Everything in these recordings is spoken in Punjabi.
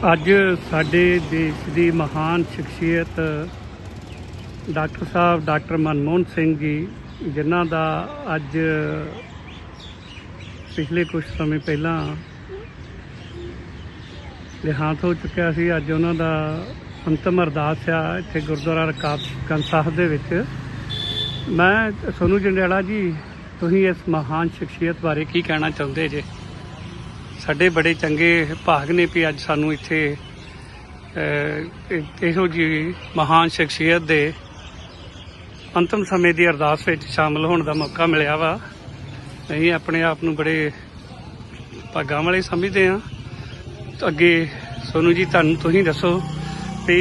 ਅੱਜ ਸਾਡੇ ਦੇਸ਼ ਦੀ ਮਹਾਨ ਸ਼ਖਸੀਅਤ ਡਾਕਟਰ ਸਾਹਿਬ, ਡਾਕਟਰ ਮਨਮੋਹਨ ਸਿੰਘ ਜੀ, ਜਿਨ੍ਹਾਂ ਦਾ ਅੱਜ ਪਿਛਲੇ ਕੁਝ ਸਮੇਂ ਪਹਿਲਾਂ ਦੇਹਾਂਤ ਹੋ ਚੁੱਕਿਆ ਸੀ। ਅੱਜ ਉਹਨਾਂ ਦਾ ਅੰਤਮ ਅਰਦਾਸ ਆ ਇੱਥੇ ਗੁਰਦੁਆਰਾ ਰਕਾਬਗੰਜ ਸਾਹਿਬ ਦੇ ਵਿੱਚ। ਮੈਂ, ਸੋਨੂ ਜੰਡਿਆਲਾ ਜੀ, ਤੁਸੀਂ ਇਸ ਮਹਾਨ ਸ਼ਖਸੀਅਤ ਬਾਰੇ ਕੀ ਕਹਿਣਾ ਚਾਹੁੰਦੇ ਜੇ? ਸਾਡੇ ਬੜੇ ਚੰਗੇ ਭਾਗ ਨੇ ਵੀ ਅੱਜ ਸਾਨੂੰ ਇੱਥੇ ਇਹੋ ਜੀ ਮਹਾਨ ਸ਼ਖਸੀਅਤ ਦੇ ਅੰਤਮ ਸਮੇਂ ਦੀ ਅਰਦਾਸ ਵਿੱਚ ਸ਼ਾਮਲ ਹੋਣ ਦਾ ਮੌਕਾ ਮਿਲਿਆ ਵਾ। ਅਸੀਂ ਆਪਣੇ ਆਪ ਨੂੰ ਬੜੇ ਭਾਗਾਂ ਵਾਲੇ ਸਮਝਦੇ ਹਾਂ। ਅੱਗੇ ਸੋਨੂ ਜੀ, ਤੁਹਾਨੂੰ ਤੁਸੀਂ ਦੱਸੋ ਵੀ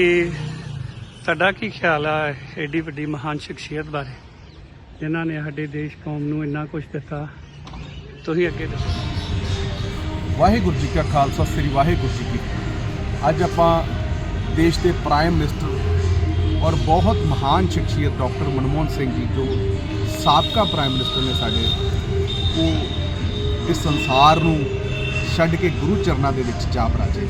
ਤੁਹਾਡਾ ਕੀ ਖਿਆਲ ਆ ਐਡੀ ਵੱਡੀ ਮਹਾਨ ਸ਼ਖਸੀਅਤ ਬਾਰੇ? ਜਿਨ੍ਹਾਂ ਨੇ ਸਾਡੇ ਦੇਸ਼ ਕੌਮ ਨੂੰ ਇੰਨਾ ਕੁਝ ਦਿੱਤਾ। ਤੁਸੀਂ ਅੱਗੇ ਦੱਸੋ। ਵਾਹਿਗੁਰੂ ਜੀ ਕਾ ਖਾਲਸਾ, ਸ੍ਰੀ ਵਾਹਿਗੁਰੂ ਜੀ ਕੀ ਅੱਜ ਆਪਾਂ ਦੇਸ਼ ਦੇ ਪ੍ਰਾਈਮ ਮਿਨਿਸਟਰ ਔਰ ਬਹੁਤ ਮਹਾਨ ਸ਼ਖਸੀਅਤ ਡਾਕਟਰ ਮਨਮੋਹਨ ਸਿੰਘ ਜੀ, ਜੋ ਸਾਬਕਾ ਪ੍ਰਾਈਮ ਮਿਨਿਸਟਰ ਨੇ ਸਾਡੇ, ਉਹ ਇਸ ਸੰਸਾਰ ਨੂੰ ਛੱਡ ਕੇ ਗੁਰੂ ਚਰਨਾਂ ਦੇ ਵਿੱਚ ਜਾ ਬਰਾਜੇ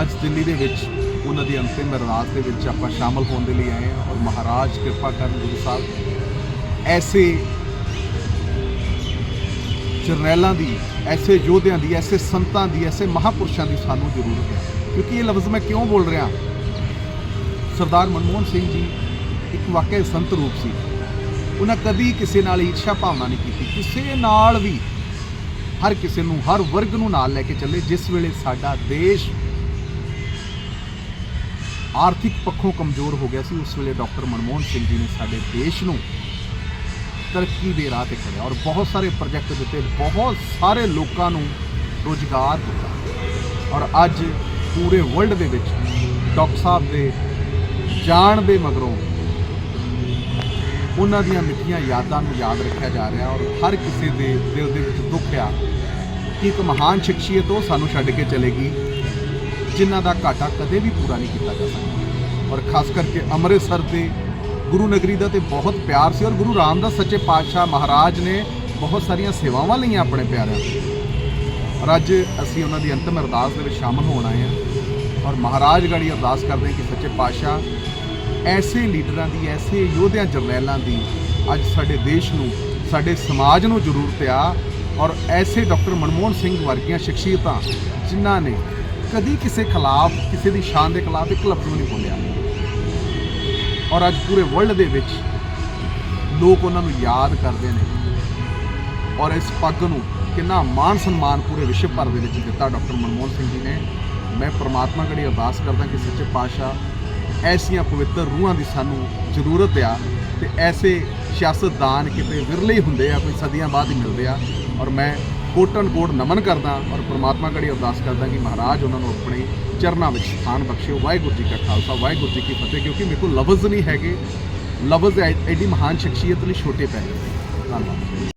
ਅੱਜ ਦਿੱਲੀ ਦੇ ਵਿੱਚ ਉਹਨਾਂ ਦੀ ਅੰਤਿਮ ਅਰਦਾਸ ਦੇ ਵਿੱਚ ਆਪਾਂ ਸ਼ਾਮਲ ਹੋਣ ਦੇ ਲਈ ਆਏ ਹਾਂ ਔਰ ਮਹਾਰਾਜ ਕਿਰਪਾ ਕਰਨ ਗੁਰੂ ਸਾਹਿਬ, ਐਸੇ ਜਰਨੈਲਾਂ ਦੀ, ਐਸੇ ਯੋਧਿਆਂ ਦੀ, ਐਸੇ ਸੰਤਾਂ ਦੀ, ਐਸੇ ਮਹਾਪੁਰਸ਼ਾਂ ਦੀ ਸਾਨੂੰ ਜ਼ਰੂਰਤ ਹੈ। ਕਿਉਂਕਿ ਇਹ ਲਫ਼ਜ਼ ਮੈਂ ਕਿਉਂ ਬੋਲ ਰਿਹਾ? ਸਰਦਾਰ ਮਨਮੋਹਨ ਸਿੰਘ ਜੀ ਇੱਕ ਵਾਕਿਆ ਸੰਤ ਰੂਪ ਸੀ। ਉਹਨਾਂ ਕਦੀ ਕਿਸੇ ਨਾਲ ਈਰਸ਼ਾ ਭਾਵਨਾ ਨਹੀਂ ਕੀਤੀ। ਕਿਸੇ ਨਾਲ ਵੀ ਹਰ ਕਿਸੇ ਨੂੰ, ਹਰ ਵਰਗ ਨੂੰ ਨਾਲ ਲੈ ਕੇ ਚੱਲੇ, ਜਿਸ ਵੇਲੇ ਸਾਡਾ ਦੇਸ਼ ਆਰਥਿਕ ਪੱਖੋਂ ਕਮਜ਼ੋਰ ਹੋ ਗਿਆ ਸੀ, ਉਸ ਵੇਲੇ ਡਾਕਟਰ ਮਨਮੋਹਨ ਸਿੰਘ ਜੀ ਨੇ ਸਾਡੇ ਦੇਸ਼ ਨੂੰ ਤਰੱਕੀ ਦੇ ਰਾਹ ਤੇ ਖੜਿਆ ਔਰ ਬਹੁਤ ਸਾਰੇ ਪ੍ਰੋਜੈਕਟ ਦਿੱਤੇ, ਬਹੁਤ ਸਾਰੇ ਲੋਕਾਂ ਨੂੰ ਰੋਜ਼ਗਾਰ ਦਿੱਤਾ। ਔਰ ਅੱਜ ਪੂਰੇ ਵਰਲਡ ਦੇ ਵਿੱਚ ਡਾਕਟਰ ਸਾਹਿਬ ਦੇ ਜਾਣ ਦੇ ਮਗਰੋਂ ਉਹਨਾਂ ਦੀਆਂ ਮਿੱਠੀਆਂ ਯਾਦਾਂ ਨੂੰ ਯਾਦ ਰੱਖਿਆ ਜਾ ਰਿਹਾ ਔਰ ਹਰ ਕਿਸੇ ਦੇ ਦਿਲ ਦੇ ਵਿੱਚ ਦੁੱਖ ਆ ਕਿ ਇੱਕ ਮਹਾਨ ਸ਼ਖਸੀਅਤ ਉਹ ਸਾਨੂੰ ਛੱਡ ਕੇ ਚਲੇਗੀ, ਜਿਨ੍ਹਾਂ ਦਾ ਘਾਟਾ ਕਦੇ ਵੀ ਪੂਰਾ ਨਹੀਂ ਕੀਤਾ ਜਾ ਸਕਦਾ। ਔਰ ਖਾਸ ਕਰਕੇ ਅੰਮ੍ਰਿਤਸਰ ਦੇ ਗੁਰੂ ਨਗਰੀ ਦਾ ਤੇ ਬਹੁਤ ਪਿਆਰ ਸੀ ਔਰ ਗੁਰੂ ਰਾਮਦਾਸ ਸੱਚੇ ਪਾਤਸ਼ਾਹ ਮਹਾਰਾਜ ਨੇ ਬਹੁਤ ਸਾਰੀਆਂ ਸੇਵਾਵਾਂ ਲਈਆਂ ਆਪਣੇ ਪਿਆਰਿਆਂ ਤੋਂ। ਔਰ ਅੱਜ ਅਸੀਂ ਉਹਨਾਂ ਦੀ ਅੰਤਮ ਅਰਦਾਸ ਦੇ ਵਿੱਚ ਸ਼ਾਮਲ ਹੋਣ ਆਏ ਹਾਂ ਔਰ ਮਹਾਰਾਜ ਗੜੀ ਅਰਦਾਸ ਕਰਦੇ ਹਾਂ ਕਿ ਸੱਚੇ ਪਾਤਸ਼ਾਹ, ਐਸੇ ਲੀਡਰਾਂ ਦੀ, ਐਸੇ ਯੋਧਿਆਂ ਜਰਨੈਲਾਂ ਦੀ ਅੱਜ ਸਾਡੇ ਦੇਸ਼ ਨੂੰ, ਸਾਡੇ ਸਮਾਜ ਨੂੰ ਜ਼ਰੂਰਤ ਆ ਔਰ ਐਸੇ ਡਾਕਟਰ ਮਨਮੋਹਨ ਸਿੰਘ ਵਰਗੀਆਂ ਸ਼ਖਸੀਅਤਾਂ ਜਿਨ੍ਹਾਂ ਨੇ ਕਦੀ ਕਿਸੇ ਖਿਲਾਫ, ਕਿਸੇ ਦੀ ਸ਼ਾਨ ਦੇ ਖਿਲਾਫ ਇੱਕ ਲਫ਼ਜ਼ ਵੀ ਨਹੀਂ ਬੋਲਿਆ। ਔਰ ਅੱਜ ਪੂਰੇ ਵਰਲਡ ਦੇ ਵਿੱਚ ਲੋਕ ਉਹਨਾਂ ਨੂੰ ਯਾਦ ਕਰਦੇ ਨੇ। ਔਰ ਇਸ ਪੱਗ ਨੂੰ ਕਿੰਨਾ ਮਾਣ ਸਨਮਾਨ ਪੂਰੇ ਵਿਸ਼ਵ ਭਰ ਦੇ ਵਿੱਚ ਦਿੱਤਾ ਡਾਕਟਰ ਮਨਮੋਹਨ ਸਿੰਘ ਜੀ ਨੇ। ਮੈਂ ਪ੍ਰਮਾਤਮਾ ਕੜੀ ਅਰਦਾਸ ਕਰਦਾ ਕਿ ਸੱਚੇ ਪਾਤਸ਼ਾਹ ਐਸੀਆਂ ਪਵਿੱਤਰ ਰੂਹਾਂ ਦੀ ਸਾਨੂੰ ਜ਼ਰੂਰਤ ਆ ਤੇ ਐਸੇ ਸਿਆਸਤਦਾਨ ਕਿਤੇ ਵਿਰਲੇ ਹੀ ਹੁੰਦੇ ਆ, ਕੋਈ ਸਦੀਆਂ ਬਾਅਦ ਹੀ ਮਿਲਦੇ ਆ। ਔਰ ਮੈਂ ਕੋਟਨ ਕੋਟ ਨਮਨ ਕਰਦਾ ਔਰ ਪ੍ਰਮਾਤਮਾ ਕੜੀ ਅਰਦਾਸ ਕਰਦਾ ਕਿ ਮਹਾਰਾਜ ਉਹਨਾਂ ਨੂੰ ਆਪਣੇ ਚਰਨਾਂ ਵਿੱਚ ਸਥਾਨ ਬਖਸ਼ਿਓ। ਵਾਹਿਗੁਰੂ ਜੀ ਕਾ ਖਾਲਸਾ, ਵਾਹਿਗੁਰੂ ਜੀ ਕੀ ਫਤਿਹ, ਕਿਉਂਕਿ ਮੇਰੇ ਕੋਲ ਲਫ਼ਜ਼ ਨਹੀਂ ਹੈਗੇ। ਲਫ਼ਜ਼ ਐਡੀ ਮਹਾਨ ਸ਼ਖਸੀਅਤ ਲਈ ਛੋਟੇ ਪੈ ਜਾਂਦੇ ਧੰਨਵਾਦ।